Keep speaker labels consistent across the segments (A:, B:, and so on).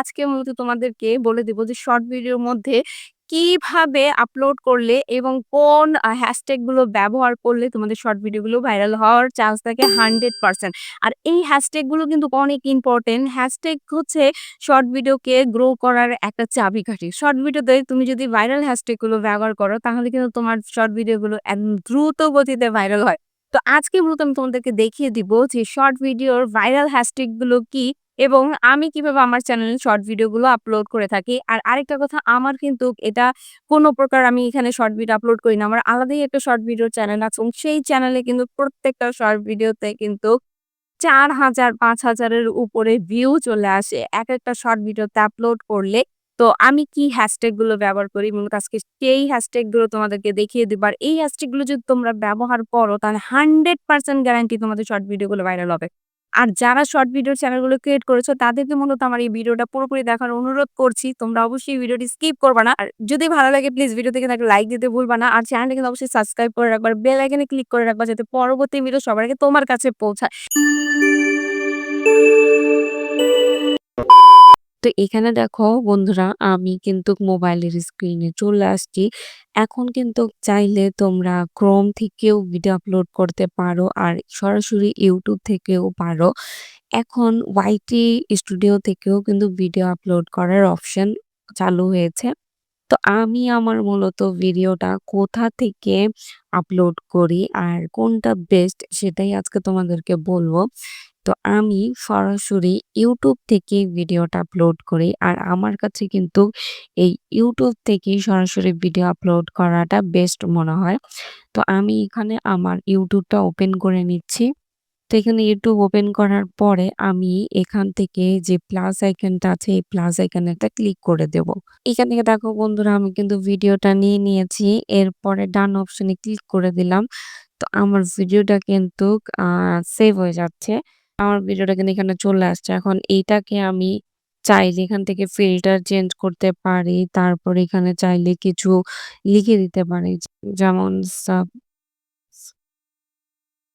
A: আজকে মূলত তোমাদেরকে বলে দিব যে শর্ট ভিডিওর মধ্যে কীভাবে আপলোড করলে এবং কোন, আ হ্যাশট্যাগগুলো ব্যবহার করলে তোমাদের শর্ট ভিডিও গুলো ভাইরাল হওয়ার চান্স থাকে 100% আর এই হ্যাশট্যাগগুলো কিন্তু অনেক ইম্পোর্টেন্ট। হ্যাশট্যাগ হচ্ছে শর্ট ভিডিওকে গ্রো করার একটা চাবিকাঠি। শর্ট ভিডিওতে তুমি যদি ভাইরাল হ্যাশট্যাগগুলো ব্যবহার করো, তাহলে কিন্তু তোমার শর্ট ভিডিও গুলো একদম দ্রুত গতিতে ভাইরাল হয়। তো আজকে মূলত আমি তোমাদেরকে দেখিয়ে দিব যে শর্ট ভিডিওর ভাইরাল হ্যাশট্যাগগুলো কি এবং আমি কীভাবে আমার চ্যানেলে শর্ট ভিডিও গুলো আপলোড করে থাকি। আর আরেকটা কথা, আমার কিন্তু এটা কোন প্রকার আমি এখানে শর্ট ভিডিও আপলোড করি না। আমার আলাদাই একটা শর্ট ভিডিও চ্যানেল আছে এবং সেই চ্যানেলে কিন্তু প্রত্যেকটা শর্ট ভিডিওতে কিন্তু চার হাজার, পাঁচ হাজারের উপরে ভিউ চলে আসে এক একটা শর্ট ভিডিওতে আপলোড করলে। তো আমি কি হ্যাশট্যাগগুলো ব্যবহার করি মূলত আজকে সেই হ্যাশট্যাগগুলো তোমাদেরকে দেখিয়ে দিব। আর এই হ্যাশট্যাগগুলো যদি তোমরা ব্যবহার করো, তাহলে 100% গ্যারান্টি তোমাদের শর্ট ভিডিও গুলো ভাইরাল হবে। আর যারা শর্ট ভিডিও চ্যানেলগুলো ক্রিয়েট করেছ, তাদেরকে মূলত আমার এই ভিডিওটা পুরোপুরি দেখার অনুরোধ করছি। তোমরা অবশ্যই ভিডিওটি স্কিপ করবা না। আর যদি ভালো লাগে প্লিজ ভিডিও থেকে একটা লাইক দিতে ভুলবা না। আর চ্যানেলটা কিন্তু অবশ্যই সাবস্ক্রাইব করে রাখবা। বেল আইকনে ক্লিক করে রাখবা, যাতে পরবর্তী ভিডিও সবার আগে তোমার কাছে পৌঁছায়। তো এখানে দেখো বন্ধুরা, আমি কিন্তু মোবাইলের স্ক্রিনে চলে আসছি। এখন কিন্তু চাইলে তোমরা Chrome থেকেও ভিডিও আপলোড করতে পারো আর সরাসরি ইউটিউব থেকেও পারো। এখন ওয়াইটি স্টুডিও থেকেও কিন্তু ভিডিও আপলোড করার অপশন চালু হয়েছে। তো আমি আমার মূলত ভিডিওটা কোথা থেকে আপলোড করি আর কোনটা বেস্ট সেটাই আজকে তোমাদেরকে বলব। তো আমি সরাসরি ইউটিউব থেকে ভিডিওটা আপলোড করি। আর আমার কাছে কিন্তু এই ইউটিউব থেকেই সরাসরি ভিডিও আপলোড করাটা বেস্ট মনে হয়। তো আমি এখানে আমার ইউটিউবটা ওপেন করে নিচ্ছি। তো এখানে ইউটিউব ওপেন করার পরে আমি এখান থেকে যে প্লাস আইকনটা আছে, এই প্লাস আইকনে একটা ক্লিক করে দেব। এখান থেকে দেখো বন্ধুরা, আমি কিন্তু ভিডিওটা নিয়ে নিয়েছি। এরপরে ডান অপশনে ক্লিক করে দিলাম। তো আমার ভিডিওটা কিন্তু সেভ হয়ে যাচ্ছে। আমার ভিডিওটা কিন্তু এখানে চলে আসছে। এখন এইটাকে আমি চাইলে এখান থেকে ফিল্টার চেঞ্জ করতে পারি। তারপর এখানে চাইলে কিছু লিখে দিতে পারি। যেমন সাবস্ক্রাইব।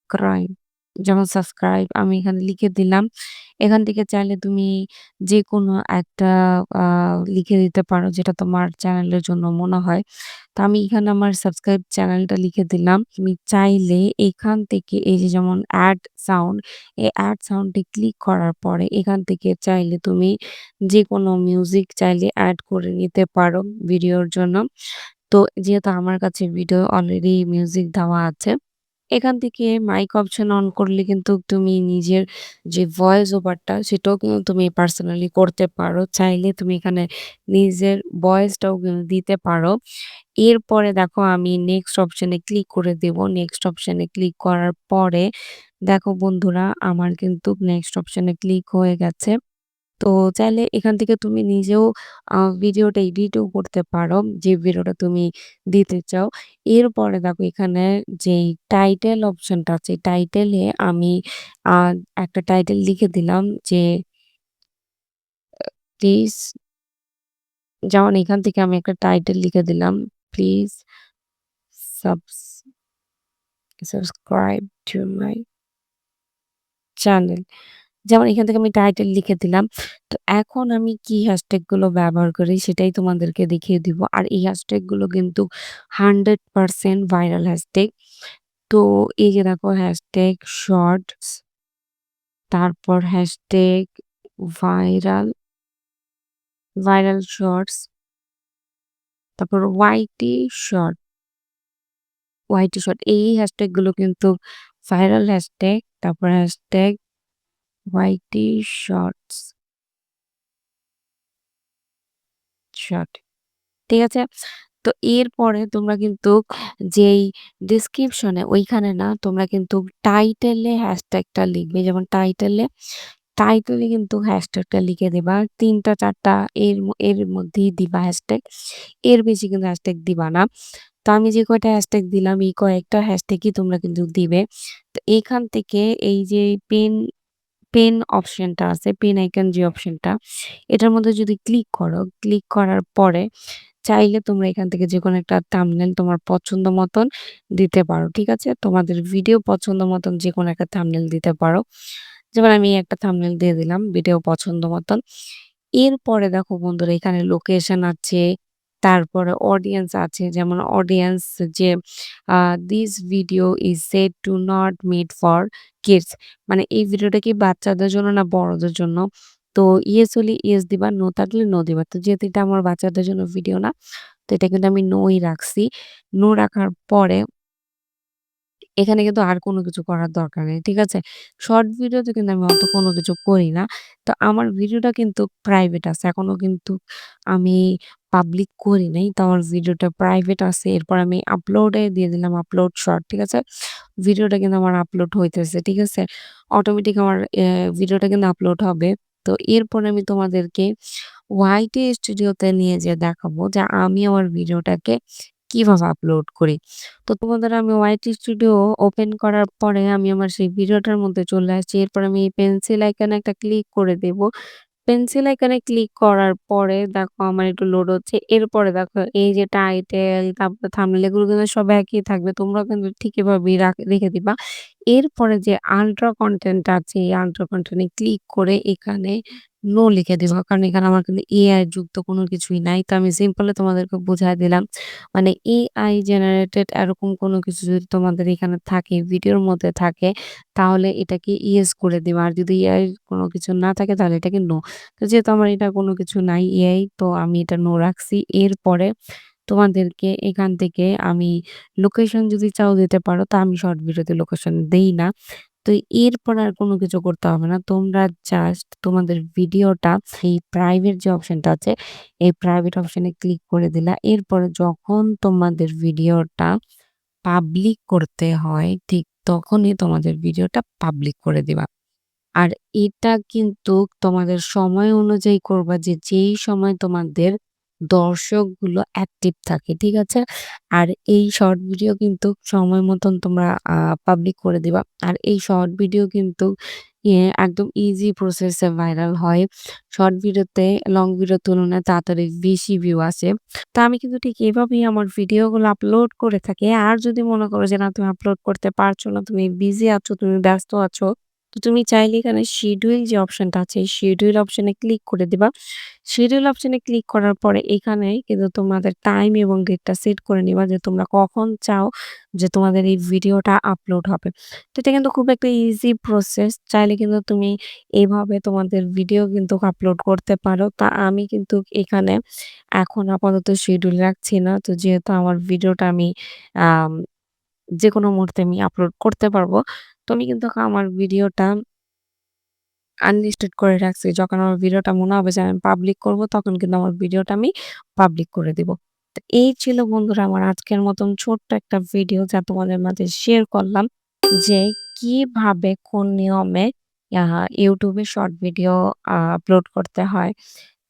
A: ক্রাইব যেমন সাবস্ক্রাইব আমি এখানে লিখে দিলাম। এখান থেকে চাইলে তুমি যেকোনো একটা লিখে দিতে পারো যেটা তোমার চ্যানেলের জন্য মনে হয়। তো আমি এখানে আমার সাবস্ক্রাইব চ্যানেলটা লিখে দিলাম। তুমি চাইলে এখান থেকে এই যে যেমন অ্যাড সাউন্ড, এই অ্যাড সাউন্ডে ক্লিক করার পরে এখান থেকে চাইলে তুমি যেকোনো মিউজিক চাইলে অ্যাড করে নিতে পারো ভিডিওর জন্য। তো যেহেতু আমার কাছে ভিডিও অলরেডি মিউজিক দেওয়া আছে। এখান থেকে মাইক অপশন অন করলে কিন্তু তুমি নিজের যে ভয়েস ওভারটা সেটাও কিন্তু তুমি পার্সোনালি করতে পারো। চাইলে তুমি এখানে নিজের ভয়েসটাও কিন্তু দিতে পারো। এরপরে দেখো আমি নেক্সট অপশনে ক্লিক করে দেব। নেক্সট অপশনে ক্লিক করার পরে, দেখো বন্ধুরা, আমার কিন্তু নেক্সট অপশনে ক্লিক হয়ে গেছে। তো চাইলে এখান থেকে তুমি নিজেও ভিডিওটা এডিটও করতে পারো, যে ভিডিওটা তুমি দিতে চাও। এরপরে দেখো এখানে যেই টাইটেল অপশনটা আছে টাইটেলে আমি একটা টাইটেল লিখে দিলাম যে, প্লিজ যেমন এখান থেকে আমি একটা টাইটেল লিখে দিলাম, please subs, subscribe to my channel. যেমন এখান থেকে আমি টাইটেল লিখে দিলাম। তো এখন আমি কি হ্যাশট্যাগগুলো ব্যবহার করি সেটাই তোমাদেরকে দেখিয়ে দিব। আর এই হ্যাশট্যাগগুলো কিন্তু 100% ভাইরাল হ্যাশট্যাগ। তো এই যে দেখো হ্যাশট্যাগ শর্টস তারপর হ্যাশট্যাগ ভাইরাল ভাইরাল শর্টস তারপর ওয়াইটি শর্ট ওয়াইটি শর্ট এই হ্যাশট্যাগগুলো কিন্তু ভাইরাল হ্যাশট্যাগ তারপর হ্যাশট্যাগ ওয়াইটি শর্টস শর্ট ঠিক আছে? তো এরপরে তোমরা কিন্তু যেই ডেসক্রিপশনে ওইখানে না তোমরা কিন্তু টাইটেলে হ্যাশট্যাগটা লিখবে। যেমন টাইটেলে টাইটেলে কিন্তু হ্যাশট্যাগটা লিখে দিবা। তিনটা, চারটা এর এর মধ্যেই দিবা হ্যাশট্যাগ। এর বেশি কিন্তু হ্যাশট্যাগ দিবা না। তো আমি যে কয়টা হ্যাশট্যাগ দিলাম, এই কয়েকটা হ্যাশট্যাগই তোমরা কিন্তু দিবে। তো এখান থেকে এই যে পেন পেন অপশনটা আছে, পেন আইকন যে অপশনটা এটার মধ্যে যদি ক্লিক করো, ক্লিক করার পরে চাইলে তোমরা এখান থেকে যেকোনো একটা থাম্বনেল তোমার পছন্দ মতন দিতে পারো। ঠিক আছে? তোমাদের ভিডিও পছন্দ মতন যেকোনো একটা থাম্বনেল দিতে পারো। যেমন আমি একটা থাম্বনেল দিয়ে দিলাম ভিডিও পছন্দ মতন। এরপরে দেখো বন্ধুরা এখানে লোকেশন আছে, তারপরে অডিয়েন্স আছে। যেমন অডিয়েন্স যে "this video is set to not made for kids" মানে এই ভিডিওটা কি বাচ্চাদের জন্য না বড়দের জন্য? তো ইয়েস হলে ইয়েস দিবা, নো থাকলে নো দিবা। তো যেহেতু এটা আমার বাচ্চাদের জন্য ভিডিও না, তো এটা কিন্তু আমি নোই রাখছি। নো রাখার পরে এখানে কিন্তু আর কোনো কিছু করার দরকার নেই। ঠিক আছে? শর্ট ভিডিওতে কিন্তু আমি অত কোনো কিছু করি না। তো আমার ভিডিওটা কিন্তু প্রাইভেট আছে। এখনও কিন্তু আমি পাবলিক করি নাই। তো আমার ভিডিওটা প্রাইভেট আছে। এরপর আমি আপলোডে দিয়ে দিলাম আপলোড শর্ট। ঠিক আছে? ভিডিওটা কিন্তু আমার আপলোড হইতেছে। ঠিক আছে? অটোমেটিক আমার ভিডিওটা কিন্তু আপলোড হবে। তো এরপর আমি তোমাদেরকে YT স্টুডিওতে নিয়ে যেয়ে দেখাবো যে আমি আমার ভিডিওটাকে কীভাবে আপলোড করি। তো তোমাদের আমি YT স্টুডিও ওপেন করার পরে আমি আমার সেই ভিডিওটার মধ্যে চলে আসছি। এরপর আমি পেন্সিল আইকনে একটা ক্লিক করে দেব। পেন্সিল আইকনে ক্লিক করার পরে দেখো আমার একটু লোড হচ্ছে। এরপরে দেখো এই যে টাইটেল তারপরে থাম্বনেল এগুলো কিন্তু সব একই থাকবে। তোমরাও কিন্তু ঠিক এভাবেই রাখ, রেখে দিবা। এরপরে যে আল্ট্রা কন্টেন্ট আছে, এই আল্ট্রা কনটেন্ট এ ক্লিক করে এখানে নো লিখে দিবা। কারণ এখানে আমার কিন্তু এআই যুক্ত কোনো কিছুই নাই। তো আমি সিম্পলি তোমাদেরকে বুঝায় দিলাম। মানে এআই জেনারেটেড এরকম কোনো কিছু যদি তোমাদের এখানে থাকে, ভিডিওর মধ্যে থাকে তাহলে এটাকে ইয়েস করে দিবা। আর যদি এআই কোনো কিছু না থাকে তাহলে এটাকে নো। তো যেহেতু আমার এটা কোনো কিছু নাই এআই তো আমি এটা নো রাখছি। এরপরে তোমাদেরকে এখান থেকে আমি লোকেশন যদি চাও দিতে পারো তা আমি শর্ট ভিডিওতে লোকেশন দেই না। তো এরপর আর কোনো কিছু করতে হবে না। তোমরা জাস্ট তোমাদের ভিডিওটা এই প্রাইভেট যে অপশনটা আছে, এই প্রাইভেট অপশনে ক্লিক করে দিলা। এরপরে যখন তোমাদের ভিডিওটা পাবলিক করতে হয়, ঠিক তখনই তোমাদের ভিডিওটা পাবলিক করে দিবা। আর এটা কিন্তু তোমাদের সময় অনুযায়ী করবা যে যেই সময় তোমাদের দর্শকগুলো অ্যাক্টিভ থাকে। ঠিক আছে? আর এই শর্ট ভিডিও কিন্তু সময় মতন তোমরা আ পাবলিক করে দিবা। আর এই শর্ট ভিডিও কিন্তু একদম ইজি প্রসেস এ ভাইরাল হয়। শর্ট ভিডিওতে লং ভিডিওর তুলনায় তাড়াতাড়ি বেশি ভিউ আসে। তো আমি কিন্তু ঠিক এভাবেই আমার ভিডিওগুলো আপলোড করে থাকি। আর যদি মনে করো যে না তুমি আপলোড করতে পারছ না, তুমি বিজি আছো, তুমি ব্যস্ত আছো, তো তুমি চাইলে এখানে শিডিউল যে অপশনটা আছে, এই শিডিউল অপশনে ক্লিক করে দিবা। শিডিউল অপশনে ক্লিক করার পরে এখানে কিন্তু তোমাদের টাইম এবং ডেটটা সেট করে নিবা যে তোমরা কখন চাও যে তোমাদের এই ভিডিওটা আপলোড হবে। তো এটা কিন্তু খুব একটা ইজি প্রসেস। চাইলে কিন্তু তুমি এভাবে তোমাদের ভিডিও কিন্তু আপলোড করতে পারো। তা আমি কিন্তু এখানে এখন আপাতত শিডিউল রাখছি না। তো যেহেতু আমার ভিডিওটা আমি আম যেকোনো মুহূর্তে আমি আপলোড করতে পারব। তো আমি কিন্তু আমার ভিডিওটা আনলিস্টেড করে রাখছি। যখন আমার ভিডিওটা মনে হবে যে আমি পাবলিক করব, তখন কিন্তু আমার ভিডিওটা আমি পাবলিক করে দিব। তো এই ছিল বন্ধুরা আমার আজকের মতন ছোট্ট একটা ভিডিও যা তোমাদের মাঝে শেয়ার করলাম যে কীভাবে কোন নিয়মে YouTube শর্ট ভিডিও আপলোড করতে হয়।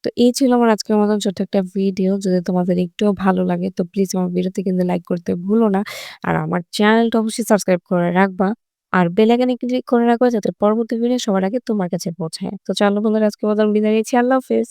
A: তো এই ছিল আমার আজকের মতন ছোট্ট একটা ভিডিও। যদি তোমাদের একটুও ভালো লাগে তো প্লিজ আমার ভিডিওতে কিন্তু লাইক করতে ভুলো না। আর আমার চ্যানেলটা অবশ্যই সাবস্ক্রাইব করে রাখবা। আর বেল আইকনে ক্লিক করে রাখবা যাতে পরবর্তী ভিডিও সবার আগে তোমার কাছে পৌঁছায়। তো চলো বন্ধুরা, আজকে বদল বিদায় নিচ্ছি। আল্লাহ হাফেজ।